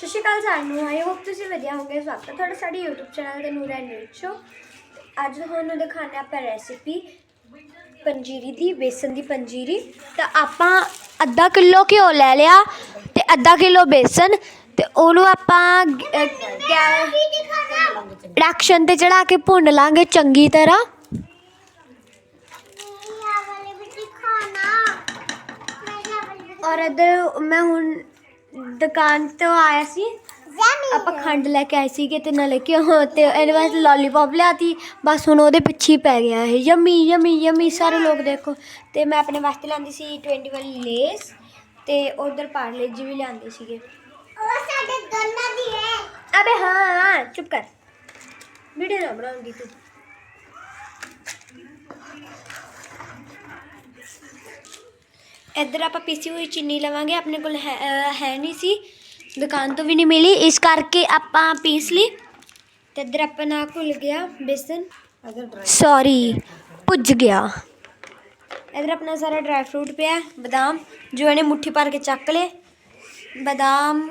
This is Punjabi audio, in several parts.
ਸਤਿ ਸ਼੍ਰੀ ਅਕਾਲ ਸਾਰਿਆਂ ਨੂੰ ਆਈ ਹੋਪ ਤੁਸੀਂ ਵਧੀਆ ਹੋਗੇ। ਸਵਾਗਤ ਹੈ ਤੁਹਾਡਾ ਸਾਡੇ YouTube ਚੈਨਲ ਤੇ ਨੂਰਾ ਨਿਊਜ਼ ਸ਼ੋ ਅੱਜ ਤੁਹਾਨੂੰ ਦਿਖਾਣੇ ਆਪਾਂ ਰੈਸਿਪੀ ਪੰਜੀਰੀ ਦੀ ਬੇਸਨ ਦੀ ਪੰਜੀਰੀ। ਤਾਂ ਆਪਾਂ ਅੱਧਾ ਕਿਲੋ ਘਿਓ ਲੈ ਲਿਆ ਤੇ ਅੱਧਾ ਕਿਲੋ ਬੇਸਨ ਤੇ ਉਹਨੂੰ ਆਪਾਂ ਡਕਸ਼ਨ ਤੇ ਚੜਾ ਕੇ ਭੁੰਨ ਲਾਂਗੇ ਚੰਗੀ ਤਰ੍ਹਾਂ। ਔਰ ਇੱਧਰ ਮੈਂ ਹੁਣ ਦੁਕਾਨ ਤੋਂ ਆਇਆ ਸੀ। ਆਪਾਂ ਖੰਡ ਲੈ ਕੇ ਆਏ ਸੀਗੇ ਤੇ ਨਾਲੇ ਕਿ ਉਹ ਤੇ ਇਹਦੇ ਵਾਸਤੇ ਲੋਲੀਪੌਪ ਲਿਆਤੀ। ਬਸ ਹੁਣ ਉਹਦੇ ਪਿੱਛੇ ਹੀ ਪੈ ਗਿਆ ਇਹ। ਯਮੀ ਯਮੀ ਯਮੀ ਸਾਰੇ ਲੋਕ ਦੇਖੋ। ਤੇ ਮੈਂ ਆਪਣੇ ਵਾਸਤੇ ਲਿਆਂਦੀ ਸੀ 20 ਵਾਲੀ ਲੇਸ ਤੇ ਉਧਰ ਪਾਰਲੇ ਜੀ ਵੀ ਲਿਆਂਦੇ ਸੀਗੇ। ਅਬੇ ਹਾਂ ਚੁੱਪ ਕਰ। ਵੀਡੀਓ ਨਾ ਬਣਾਉਂਗੀ ਤੂੰ। ਇੱਧਰ ਆਪਾਂ ਪੀਸੀ ਹੋਈ ਚੀਨੀ ਲਵਾਂਗੇ ਆਪਣੇ ਕੋਲ ਹੈ ਅਹ ਹੈ ਨਹੀਂ ਸੀ ਦੁਕਾਨ ਤੋਂ ਵੀ ਨਹੀਂ ਮਿਲੀ ਇਸ ਕਰਕੇ ਆਪਾਂ ਪੀਸ ਲਈ ਤੇ ਇੱਧਰ ਆਪਣਾ ਘੁਲ ਗਿਆ ਬੇਸਨ ਸੌਰੀ ਭੁੱਜ ਗਿਆ ਇੱਧਰ ਆਪਣਾ ਸਾਰਾ ਡਰਾਈ ਫਰੂਟ ਪਿਆ ਹੈ, ਬਦਾਮ ਜੋ ਇਹਨੇ ਮੁੱਠੀ ਭਰ ਕੇ ਚੱਕ ਲਏ ਬਦਾਮ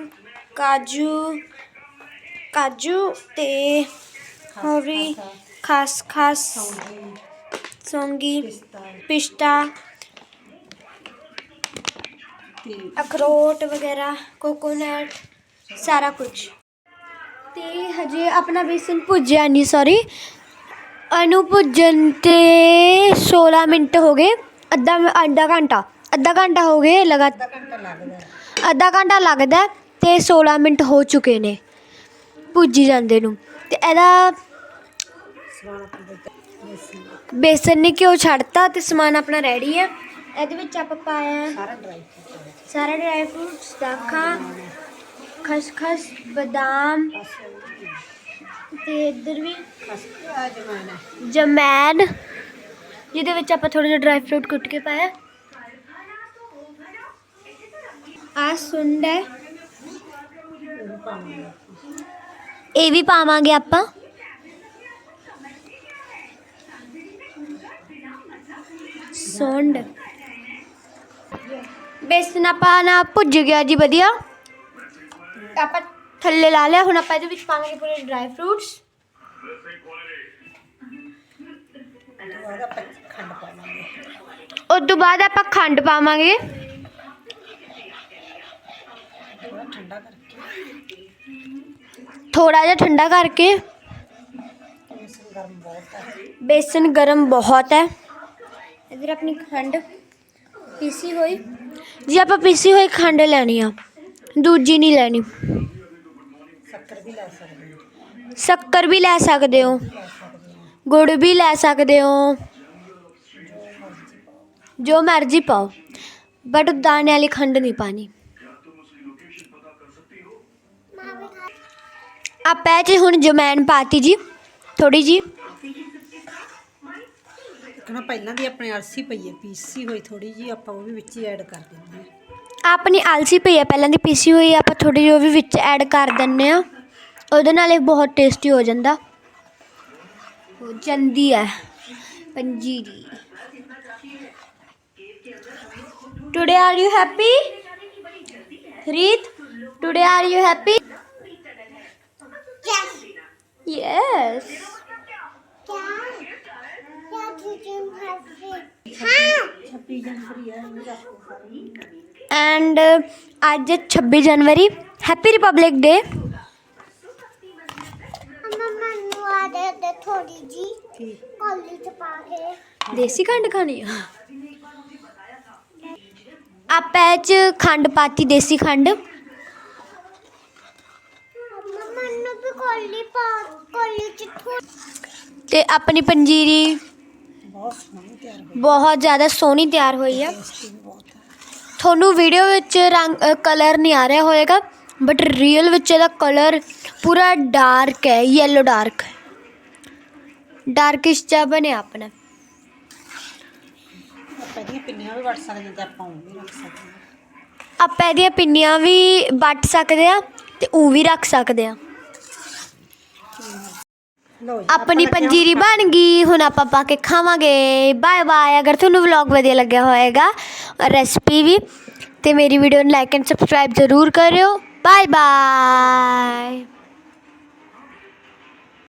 ਕਾਜੂ ਕਾਜੂ ਤੇ ਹੋਰ ਵੀ ਖਾਸ ਖਾਸ ਸੌਂਗੀ ਅਖਰੋਟ ਵਗੈਰਾ ਕੋਕੋਨਟ ਸਾਰਾ ਕੁਝ। ਤੇ ਹਜੇ ਆਪਣਾ ਬੇਸਨ ਭੁੱਜਿਆ ਨਹੀਂ ਸੌਰੀ ਅਨੂ ਭੁੱਜਣ ਤੇ 16 ਮਿੰਟ ਹੋ ਗਏ। ਅੱਧਾ ਅੱਧਾ ਘੰਟਾ ਅੱਧਾ ਘੰਟਾ ਹੋ ਗਏ ਲਗਾਤਾਰ ਅੱਧਾ ਘੰਟਾ ਲੱਗਦਾ। ਤੇ 16 ਮਿੰਟ ਹੋ ਚੁੱਕੇ ਨੇ ਭੁੱਜੀ ਜਾਂਦੇ ਨੂੰ। ਤੇ ਇਹਦਾ ਬੇਸਨ ਨੇ ਘਿਓ ਛੱਡਤਾ ਤੇ ਸਮਾਨ ਆਪਣਾ ਰੈਡੀ ਹੈ ਇਹਦੇ ਵਿੱਚ ਆਪਾਂ ਪਾਇਆ ਸਾਰਾ ਡਰਾਈ ਫਰੂਟਸ ਦਾਖਾਂ ਖਸਖਸ ਬਦਾਮ ਤੇ ਇੱਧਰ ਵੀ ਜਮੈਨ। ਜਿਹਦੇ ਵਿੱਚ ਆਪਾਂ ਥੋੜਾ ਜਿਹਾ ਡਰਾਈ ਫਰੂਟ ਕੁੱਟ ਕੇ ਪਾਇਆ। ਆ ਸੁੰਡ ਹੈ। ਇਹ ਵੀ ਪਾਵਾਂਗੇ ਆਪਾਂ। ਸੁੰਡ। ਬੇਸਨ ਆਪਾਂ ਨਾ ਭੁੱਜ ਗਿਆ ਜੀ, ਵਧੀਆ। ਆਪਾਂ ਥੱਲੇ ਲਾ ਲਿਆ, ਹੁਣ ਆਪਾਂ ਇਹਦੇ ਵਿੱਚ ਪਾਵਾਂਗੇ ਪੂਰੇ ਡਰਾਈ ਫਰੂਟਸ ਉਸ ਤੋਂ ਬਾਅਦ ਆਪਾਂ ਖੰਡ ਪਾਵਾਂਗੇ। ਥੋੜਾ ਜਿਹਾ ਠੰਡਾ ਕਰਕੇ। ਬੇਸਨ ਗਰਮ ਬਹੁਤ ਹੈ। ਇਧਰ ਆਪਣੀ ਖੰਡ ਪੀਸੀ ਹੋਈ? ਜੀ ਆਪਾਂ ਪੀਸੀ ਹੋਈ ਖੰਡ ਲੈਣੀ ਆ ਦੂਜੀ ਨਹੀਂ ਲੈਣੀ। ਸ਼ੱਕਰ ਵੀ ਲੈ ਸਕਦੇ ਹੋ। ਗੁੜ ਵੀ ਲੈ ਸਕਦੇ ਹੋ। ਜੋ ਮਰਜ਼ੀ ਪਾਓ ਬਟ ਦਾਣੇ ਵਾਲੀ ਖੰਡ ਨਹੀਂ ਪਾਣੀ। ਆਪਾਂ ਇਹ ਹੁਣ ਜਮੈਨ ਪਾਤੀ ਜੀ ਥੋੜੀ ਜੀ ਕਹਣਾ ਪਹਿਲਾਂ ਦੀ ਆਪਣੇ ਅਲਸੀ ਪਈ ਹੈ ਪੀਸੀ ਹੋਈ ਥੋੜੀ ਜੀ ਆਪਾਂ ਉਹ ਵੀ ਵਿੱਚ ਹੀ ਐਡ ਕਰ ਦਿੰਦੇ ਹਾਂ। ਆਪਣੀ ਆਲਸੀ ਪਈ ਹੈ ਪਹਿਲਾਂ ਦੀ ਪੀਸੀ ਹੋਈ ਆਪਾਂ ਥੋੜੀ ਜਿਹੀ ਉਹ ਵੀ ਵਿੱਚ ਐਡ ਕਰ ਦਿੰਨੇ ਆ ਉਹਦੇ ਨਾਲ ਇਹ ਬਹੁਤ ਟੇਸਟੀ ਹੋ ਜਾਂਦਾ। ਹੋ ਜਾਂਦੀ ਹੈ ਪੰਜੀਰੀ। Today are you happy Reet today are you happy yes and ਅੱਜ 26 ਜਨਵਰੀ ਹੈਪੀ ਰਿਪਬਲਿਕ ਡੇ ਥੋੜੀ ਜੀ ਕੋਲੀ ਚ ਪਾ ਕੇ। ਦੇਸੀ ਖੰਡ ਖਾਣੀ ਆ? ਆਪਾਂ ਚ ਖੰਡ ਪਾਤੀ ਦੇਸੀ ਖੰਡ। ਮੈਨੂੰ ਵੀ ਕੋਲੀ ਪਾ ਕੋਲੀ ਚ ਥੋੜੀ ਤੇ ਆਪਣੀ ਪੰਜੀਰੀ। ਬਹੁਤ ਸੋਹਣੀ। ਬਹੁਤ ਜ਼ਿਆਦਾ ਸੋਹਣੀ ਤਿਆਰ ਹੋਈ ਆ। ਤੁਹਾਨੂੰ ਵੀਡੀਓ ਵਿੱਚ ਰੰਗ ਕਲਰ ਨਹੀਂ ਆ ਰਿਹਾ ਹੋਏਗਾ ਬਟ ਰੀਅਲ ਵਿੱਚ ਇਹਦਾ ਕਲਰ ਪੂਰਾ ਡਾਰਕ ਹੈ ਯੈਲੋ ਡਾਰਕ ਡਾਰਕਿਸ਼ ਜਿਹਾ ਬਣਿਆ ਆਪਣਾ। ਆਪਾਂ ਇਹਦੀਆਂ ਪਿੰਨੀਆਂ ਵੀ ਵੜ ਸਕਦੇ ਤੇ ਆਪਾਂ ਉਹ ਵੀ ਰੱਖ ਸਕਦੇ ਹਾਂ। ਆਪਾਂ ਇਹਦੀਆਂ ਪਿੰਨੀਆਂ ਵੀ ਵੱਟ ਸਕਦੇ ਆ ਤੇ ਉਹ ਵੀ ਰੱਖ ਸਕਦੇ ਆ ਆਪਣੀ ਪੰਜੀਰੀ ਬਣ ਗਈ ਹੁਣ ਆਪਾਂ ਪਾ ਕੇ ਖਾਵਾਂਗੇ। ਬਾਏ ਬਾਏ ਅਗਰ ਤੁਹਾਨੂੰ ਵਲੌਗ ਵਧੀਆ ਲੱਗਿਆ ਹੋਏਗਾ ਰੈਸਪੀ ਵੀ ਤੇ ਮੇਰੀ ਵੀਡੀਓ ਨੂੰ ਲਾਈਕ ਐਂਡ ਸਬਸਕ੍ਰਾਈਬ ਜ਼ਰੂਰ ਕਰਿਓ। Bye bye